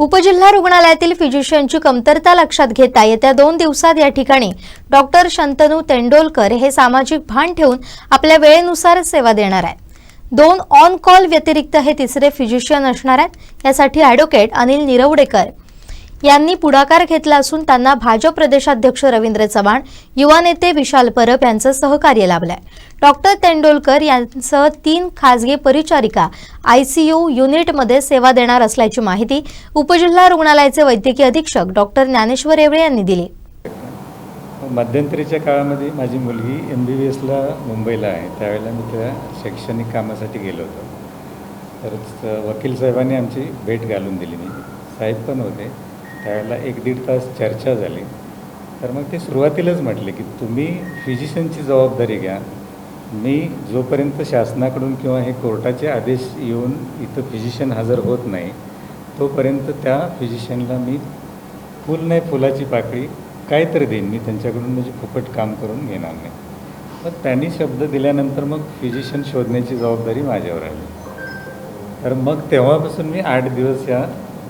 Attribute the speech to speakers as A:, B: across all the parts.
A: उपजिल्हा रुग्णालयातील फिजिशियनची कमतरता लक्षात घेता येत्या दोन दिवसात या ठिकाणी डॉक्टर शंतनू तेंडोलकर हे सामाजिक भान ठेवून आपल्या वेळेनुसार सेवा देणार आहेत. दोन ऑन कॉल व्यतिरिक्त हे तिसरे फिजिशियन असणार आहेत. यासाठी ॲडव्होकेट अनिल निरवडेकर यांनी पुढाकार घेतला असून त्यांना भाजप प्रदेशाध्यक्ष रवींद्र चव्हाण युवा नेते विशाल परब यांचं सहकार्य लाभलंय. डॉक्टर तेंडोलकर यांसह तीन खासगी परिचारिका आयसीयू युनिटमध्ये सेवा देणार असल्याची माहिती उपजिल्हा रुग्णालयाचे वैद्यकीय अधीक्षक डॉक्टर ज्ञानेश्वर येवळे यांनी दिली.
B: मध्यंतरीच्या काळामध्ये माझी मुलगी एम बी बी एसला मुंबईला आहे. त्यावेळेला मी त्या शैक्षणिक कामासाठी गेलो होतो. तर वकील साहेबांनी आमची भेट घालून दिली मी. साहेब पण होते. त्यावेळेला एक दीड तास चर्चा झाली. तर मग ते सुरुवातीलाच म्हटले की तुम्ही फिजिशियनची जबाबदारी घ्या. मी जोपर्यंत शासनाकडून किंवा हे कोर्टाचे आदेश येऊन इथं फिजिशियन हजर होत नाही तोपर्यंत त्या फिजिशियनला मी फुल नाही फुलाची पाकळी काहीतरी देईन. मी त्यांच्याकडून म्हणजे फुकट काम करून घेणार नाही. मग त्यांनी शब्द दिल्यानंतर मग फिजिशियन शोधण्याची जबाबदारी माझ्यावर आली. तर मग तेव्हापासून मी आठ दिवस या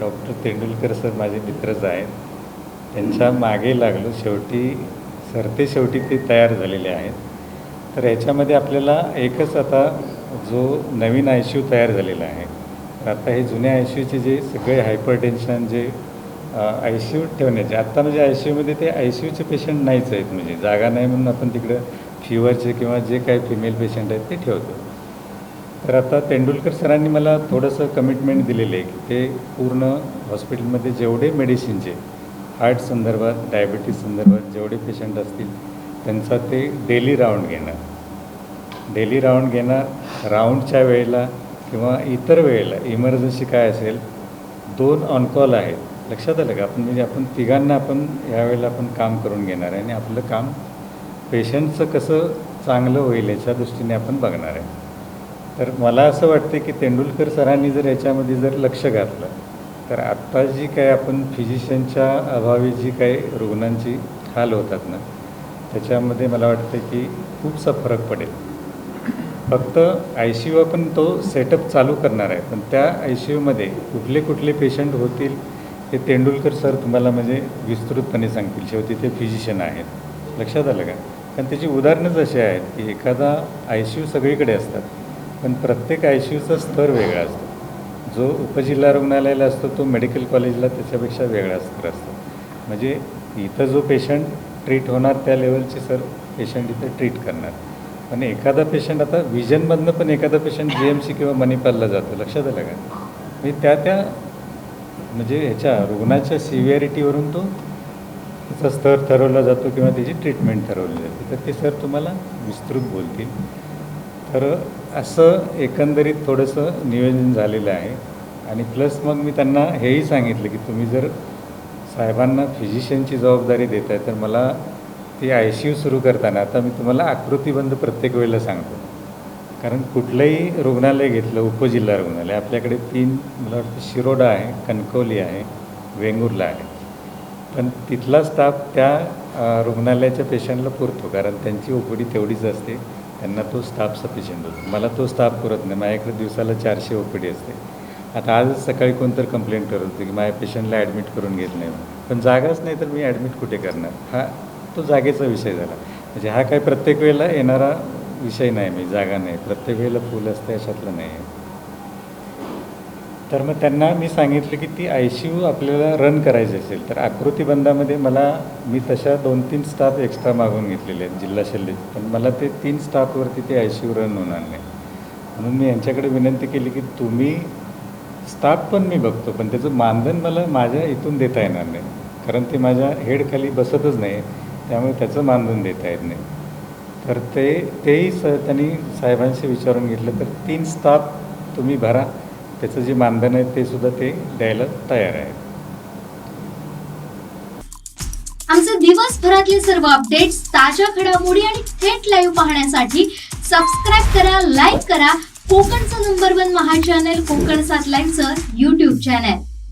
B: डॉक्टर तेंडुलकर सर माझे मित्रच आहेत. त्यांच्या मागे लागलो. शेवटी सरते शेवटी ते तयार झालेले आहेत. तर याच्यामध्ये आपल्याला एकच आता जो नवीन आय सी यू तयार झालेला आहे. तर आता हे जुन्या आय सी यूचे जे सगळे हायपर टेन्शन जे आय सी यू ठेवण्याचे आत्ता म्हणजे आय सी यूमध्ये ते आय सी यूचे पेशंट नाहीच आहेत. म्हणजे जागा नाही म्हणून आपण तिकडं फिवरचे किंवा जे काही फिमेल पेशंट आहेत ते ठेवतो. तर आता तेंडुलकर सरांनी मला थोडंसं कमिटमेंट दिलेलं आहे की ते पूर्ण हॉस्पिटलमध्ये जेवढे मेडिसिनचे हार्ट संदर्भात डायबिटीस संदर्भात जेवढे पेशंट असतील त्यांचा ते डेली राऊंड घेणार. डेली राऊंड घेणार राऊंडच्या वेळेला किंवा इतर वेळेला इमर्जन्सी काय असेल दोन ऑनकॉल आहेत. लक्षात आलं का? आपण म्हणजे आपण तिघांना आपण यावेळेला आपण काम करून घेणार आहे आणि आपलं काम पेशंटचं कसं चांगलं होईल याच्या दृष्टीने आपण बघणार आहे. तर मला असं वाटतं की तेंडुलकर सरांनी जर याच्यामध्ये जर लक्ष घातलं तर आत्ता जी काय आपण फिजिशियनच्या अभावी जी काही रुग्णांची हाल होतात ना त्याच्यामध्ये मला वाटतं की खूपसा फरक पडेल. फक्त आय सी यू आपण तो सेटअप चालू करणार आहे पण त्या आय सी यूमध्ये कुठले कुठले पेशंट होतील हे तेंडुलकर सर तुम्हाला म्हणजे विस्तृतपणे सांगतील. शेवटी ते फिजिशियन आहेत. लक्षात आलं का? कारण त्याची उदाहरणंच अशी आहेत की एखादा आय सी यू सगळीकडे असतात. पण प्रत्येक आय सी यूचा स्तर वेगळा असतो. जो उपजिल्हा रुग्णालयाला असतो तो मेडिकल कॉलेजला त्याच्यापेक्षा वेगळा स्तर असतो. म्हणजे इथं जो पेशंट ट्रीट होणार त्या लेवलचे सर पेशंट इथं ट्रीट करणार. पण एखादा पेशंट आता विजनमधनं पण एखादा पेशंट जी एम सी किंवा मणिपालला जातो. लक्षात आलं का? म्हणजे त्या त्या म्हणजे ह्याच्या रुग्णाच्या सिव्हिअरिटीवरून तो त्याचा स्तर ठरवला जातो किंवा त्याची ट्रीटमेंट ठरवली जाते. तर ते सर तुम्हाला विस्तृत बोलतील. तर असं एकंदरीत थोडंसं नियोजन झालेलं आहे. आणि प्लस मग मी त्यांना हेही सांगितलं की तुम्ही जर साहेबांना फिजिशियनची जबाबदारी देत आहे तर मला ती आय सी यू सुरू करताना आता मी तुम्हाला आकृतीबंध प्रत्येक वेळेला सांगतो. कारण कुठलंही रुग्णालय घेतलं उपजिल्हा रुग्णालय आपल्याकडे तीन मला वाटतं शिरोडा आहे कणकवली आहे वेंगुर्ला आहे. पण तिथला स्टाफ त्या रुग्णालयाच्या पेशंटला पुरतो कारण त्यांची ओपडी तेवढीच असते. त्यांना तो स्टाफ सफिशियंट होतो. मला तो स्टाफ करत नाही. माझ्याकडे दिवसाला चारशे ओपीडी असते. आता आज सकाळी कोणतर कंप्लेंट करत होते की माझ्या पेशंटला ॲडमिट करून घेत नाही पण जागाच नाही तर मी ॲडमिट कुठे करणार? हा तो जागेचा विषय झाला. म्हणजे हा काय प्रत्येक वेळेला येणारा विषय नाही. मी जागा नाही. प्रत्येक वेळेला फुल असते अशातलं नाही. आहे तर मग त्यांना मी सांगितलं की ती आय सी यू आपल्याला रन करायची असेल तर आकृतीबंधामध्ये मला मी तशा दोन तीन स्टाफ एक्स्ट्रा मागून घेतलेले आहेत जिल्हा शल्य. पण मला ते तीन स्टाफवरती ते आय सी यू रन होणार नाही. म्हणून मी यांच्याकडे विनंती केली की तुम्ही स्टाफ पण मी बघतो पण त्याचं मानधन मला माझ्या इथून देता येणार नाही. कारण ते माझ्या हेडखाली बसतच नाही त्यामुळे त्याचं मानधन देता येत नाही. तर ते तेही स त्यांनी साहेबांशी विचारून घेतलं तर तीन स्टाफ तुम्ही भरा. त्याचं जे मानधन आहे ते सुद्धा ते द्यायला तयार आहे.
A: आमचे दिवसभरातले सर्व अपडेट्स ताज्या घडामोडी आणि थेट लाईव्ह पाहण्यासाठी सबस्क्राईब करा लाईक करा. कोकणचं नंबर वन महा चॅनल कोकण सात लाईव्हचं युट्यूब चॅनल